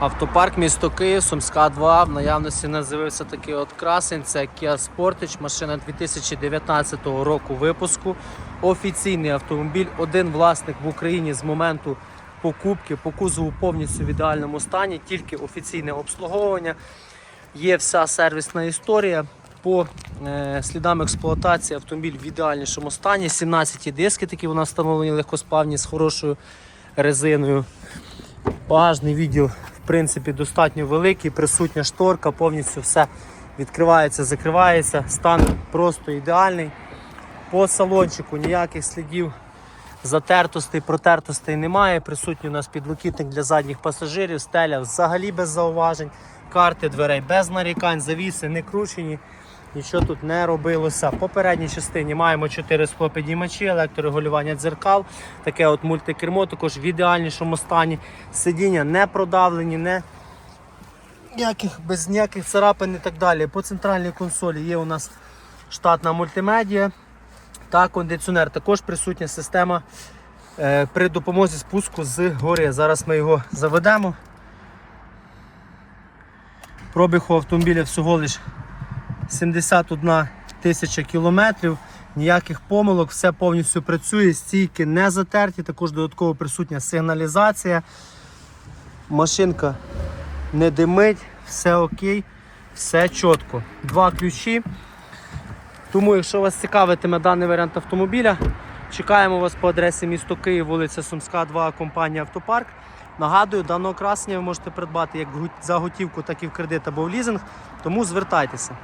Автопарк місто Київ, Сумська 2. В наявності нас з'явився такий от красень. Це Kia Sportage, машина 2019 року випуску. Офіційний автомобіль. Один власник в Україні з моменту покупки по кузову повністю в ідеальному стані, тільки офіційне обслуговування. Є вся сервісна історія. По е, слідам експлуатації автомобіль в ідеальнішому стані. 17 диски такі у нас встановлені легкосплавні з хорошою резиною. Багажний відділ, принципі, достатньо великий, присутня шторка, повністю все відкривається, закривається. Стан просто ідеальний. По салончику ніяких слідів затертостей, протертостей немає. Присутній у нас підлокітник для задніх пасажирів, стеля взагалі без зауважень, карти дверей без нарікань, завіси не кручені. Нічого тут не робилося. По передній частині маємо 4 склопідіймачі, електрорегулювання дзеркал, таке от мультикермо, також в ідеальнішому стані. Сидіння не продавлені, не ніяких, без ніяких царапин і так далі. По центральній консолі є у нас штатна мультимедіа та кондиціонер. Також присутня система е, при допомозі спуску з гори. Зараз ми його заведемо. Пробіг у автомобіля всього лиш 71 тисяча кілометрів. Ніяких помилок, все повністю працює, стійки не затерті, також додатково присутня сигналізація. Машинка не димить, все окей, все чітко. Два ключі. Тому, якщо вас цікавитиме даний варіант автомобіля, чекаємо вас по адресі місто Київ, вулиця Сумська, 2, компанія Автопарк. Нагадую, даного красення ви можете придбати як за готівку, так і в кредит або в лізинг. Тому звертайтеся.